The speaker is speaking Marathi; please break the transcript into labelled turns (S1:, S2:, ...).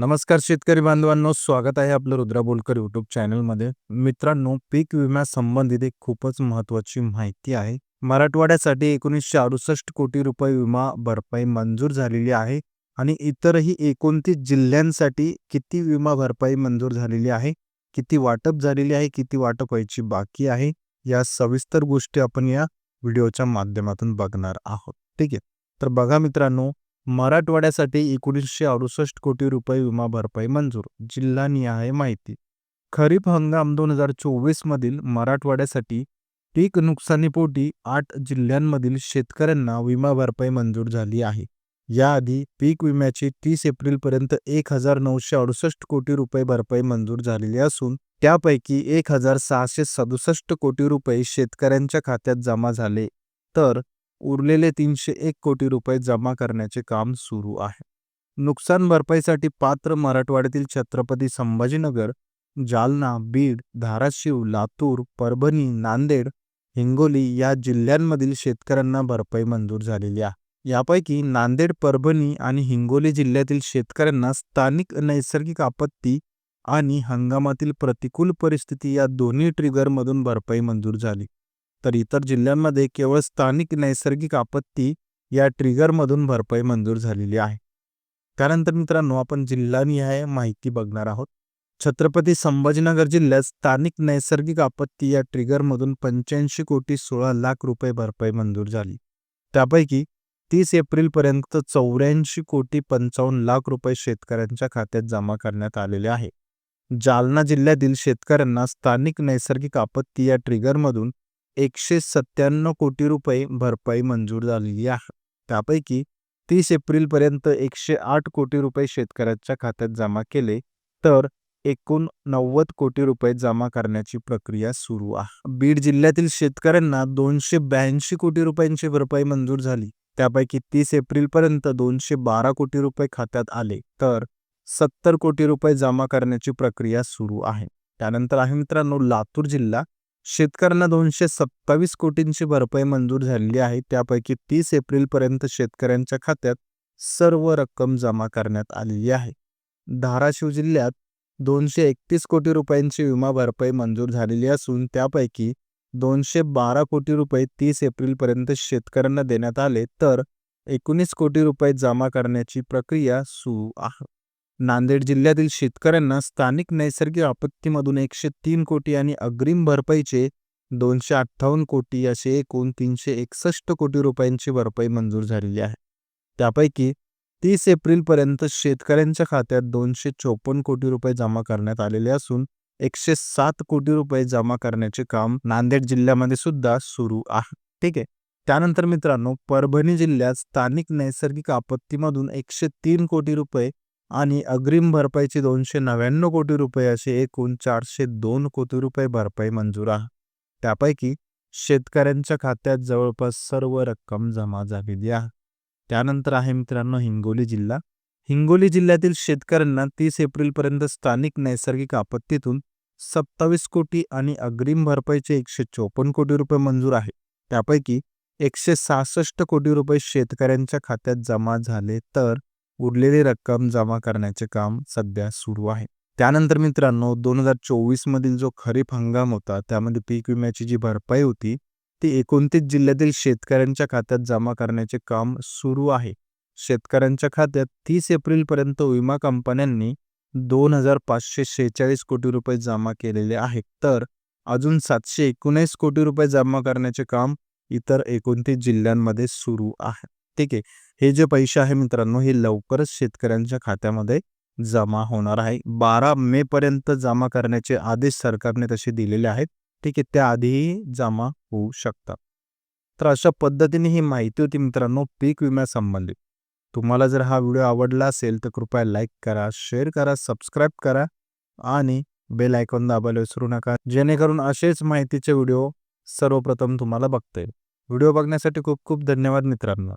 S1: नमस्कार शेतकरी बांधवांनो स्वागत आहे आपलं रुद्रा बोलकर यूट्यूब चॅनलमध्ये. मित्रांनो पीक विम्यासंबंधित एक खूपच महत्त्वाची माहिती आहे. मराठवाड्यासाठी एकोणीसशे अडुसष्ट कोटी रुपये विमा भरपाई मंजूर झालेली आहे आणि इतरही एकोणतीस जिल्ह्यांसाठी किती विमा भरपाई मंजूर झालेली आहे किती वाटप झालेली आहे किती वाटप व्हायची बाकी आहे या सविस्तर गोष्टी आपण या व्हिडिओच्या माध्यमातून बघणार आहोत. ठीक आहे? तर बघा मित्रांनो मराठवाड्यासाठी एकोणीसशे अडुसष्ट कोटी रुपये विमा भरपाई मंजूर जिल्हानिहाय माहिती. खरीप हंगाम दोन हजार चोवीस मधील मराठवाड्यासाठी पीक नुकसानीपोटी आठ जिल्ह्यांमधील शेतकऱ्यांना विमा भरपाई मंजूर झाली आहे. याआधी पीक विम्याची तीस एप्रिलपर्यंत एक हजार नऊशे अडुसष्ट कोटी रुपये भरपाई मंजूर झालेली असून त्यापैकी एक हजार सहाशे सदुसष्ट कोटी रुपये शेतकऱ्यांच्या खात्यात जमा झाले. तर उरलेले तीनशे एक कोटी रुपये जमा करण्याचे काम सुरू आहे. नुकसान भरपाईसाठी पात्र मराठवाड्यातील छत्रपती संभाजीनगर जालना बीड धाराशिव लातूर परभणी नांदेड हिंगोली या जिल्ह्यांमधील शेतकऱ्यांना भरपाई मंजूर झालेली आहे. यापैकी नांदेड परभणी आणि हिंगोली जिल्ह्यातील शेतकऱ्यांना स्थानिक नैसर्गिक आपत्ती आणि हंगामातील प्रतिकूल परिस्थिती या दोन्ही ट्रिगरमधून भरपाई मंजूर झाली. तर इतर जिल्ह्यांमध्ये केवळ स्थानिक नैसर्गिक आपत्ती या ट्रिगरमधून भरपाई मंजूर झालेली आहे. त्यानंतर मित्रांनो आपण जिल्हानिहाय माहिती बघणार आहोत. छत्रपती संभाजीनगर जिल्ह्यात स्थानिक नैसर्गिक आपत्ती या ट्रिगरमधून पंच्याऐंशी कोटी सोळा लाख रुपये भरपाई मंजूर झाली. त्यापैकी तीस एप्रिलपर्यंत चौऱ्याऐंशी कोटी पंचावन्न लाख रुपये शेतकऱ्यांच्या खात्यात जमा करण्यात आलेले आहे. जालना जिल्ह्यातील शेतकऱ्यांना स्थानिक नैसर्गिक आपत्ती या ट्रिगरमधून एकशे सत्त्याण्णव कोटी रुपये भरपाई मंजूर झालेली आहे. त्यापैकी तीस एप्रिलपर्यंत एकशे आठ कोटी रुपये शेतकऱ्यांच्या खात्यात जमा केले तर एकूण नव्वद कोटी रुपये जमा करण्याची प्रक्रिया सुरू आहे. बीड जिल्ह्यातील शेतकऱ्यांना दोनशे ब्याऐंशी कोटी रुपयांची भरपाई मंजूर झाली. त्यापैकी तीस एप्रिलपर्यंत दोनशे बारा कोटी रुपये खात्यात आले तर सत्तर कोटी रुपये जमा करण्याची प्रक्रिया सुरू आहे. त्यानंतर आहे मित्रांनो लातूर जिल्हा शेतकऱ्यांना दोनशे सत्तावीस कोटींची भरपाई मंजूर झालेली आहे. त्यापैकी तीस एप्रिलपर्यंत शेतकऱ्यांच्या खात्यात सर्व रक्कम जमा करण्यात आलेली आहे. धाराशिव जिल्ह्यात दोनशे एकतीस कोटी रुपयांची विमा भरपाई मंजूर झालेली असून त्यापैकी दोनशे बारा कोटी रुपये तीस एप्रिलपर्यंत शेतकऱ्यांना देण्यात आले. तर एकोणीस कोटी रुपये जमा करण्याची प्रक्रिया सुरू आहे. नांदेड जिल्ह्यातील शेतकऱ्यांना स्थानिक नैसर्गिक आपत्तीमधून एकशे तीन कोटी आणि अग्रिम भरपाईचे दोनशे अठ्ठावन्न कोटी असे एकूण तीनशे एकसष्ट कोटी रुपयांची भरपाई मंजूर झालेली आहे. त्यापैकी तीस एप्रिलपर्यंत शेतकऱ्यांच्या खात्यात दोनशे चोपन्न कोटी रुपये जमा करण्यात आलेले असून एकशे सात कोटी रुपये जमा करण्याचे काम नांदेड जिल्ह्यामध्ये सुद्धा सुरू आहे. ठीक आहे. त्यानंतर मित्रांनो परभणी जिल्ह्यात स्थानिक नैसर्गिक आपत्तीमधून एकशे तीन कोटी रुपये आणि अग्रिम भरपाईची दोनशे नव्याण्णव कोटी रुपये असे एकूण चारशे दोन कोटी रुपये भरपाई मंजूर आहे. त्यापैकी शेतकऱ्यांच्या खात्यात जवळपास सर्व रक्कम जमा झालेली आहे. त्यानंतर आहे मित्रांनो हिंगोली जिल्हा. हिंगोली जिल्ह्यातील शेतकऱ्यांना तीस एप्रिलपर्यंत स्थानिक नैसर्गिक आपत्तीतून सत्तावीस कोटी आणि अग्रिम भरपाईचे एकशे चोपन्न कोटी रुपये मंजूर आहे. त्यापैकी एकशे सहासष्ट कोटी रुपये शेतकऱ्यांच्या खात्यात जमा झाले तर उरलेली रक्कम जमा करण्याचे काम सध्या सुरू आहे. त्यानंतर मित्रांनो दोन हजार चोवीस मधील जो खरीप हंगाम होता त्यामध्ये पीक विम्याची जी भरपाई होती ती एकोणतीस जिल्ह्यातील शेतकऱ्यांच्या खात्यात जमा करण्याचे काम सुरू आहे. शेतकऱ्यांच्या खात्यात तीस एप्रिलपर्यंत विमा कंपन्यांनी दोन हजार पाचशे शेहेचाळीस कोटी रुपये जमा केलेले आहेत. तर अजून सातशे एकोणीस कोटी रुपये जमा करण्याचे काम इतर एकोणतीस जिल्ह्यांमध्ये सुरू आहे. ठीक आहे. हे जे पैसे आहे मित्रांनो हे लवकरच शेतकऱ्यांच्या खात्यामध्ये जमा होणार आहे. बारा मे पर्यंत जमा करण्याचे आदेश सरकारने तसे दिलेले आहेत. ठीक आहे त्याआधीही जमा होऊ शकतात. तर अशा पद्धतीने ही माहिती होती मित्रांनो पीक विम्यासंबंधित तुम्हाला जर हा व्हिडिओ आवडला असेल तर कृपया लाईक करा शेअर करा सबस्क्राईब करा आणि बेल आयकॉन दाबायला विसरू नका. जेणेकरून असेच माहितीचे व्हिडिओ सर्वप्रथम तुम्हाला बघता येईल. व्हिडिओ बघण्यासाठी खूप खूप धन्यवाद मित्रांनो.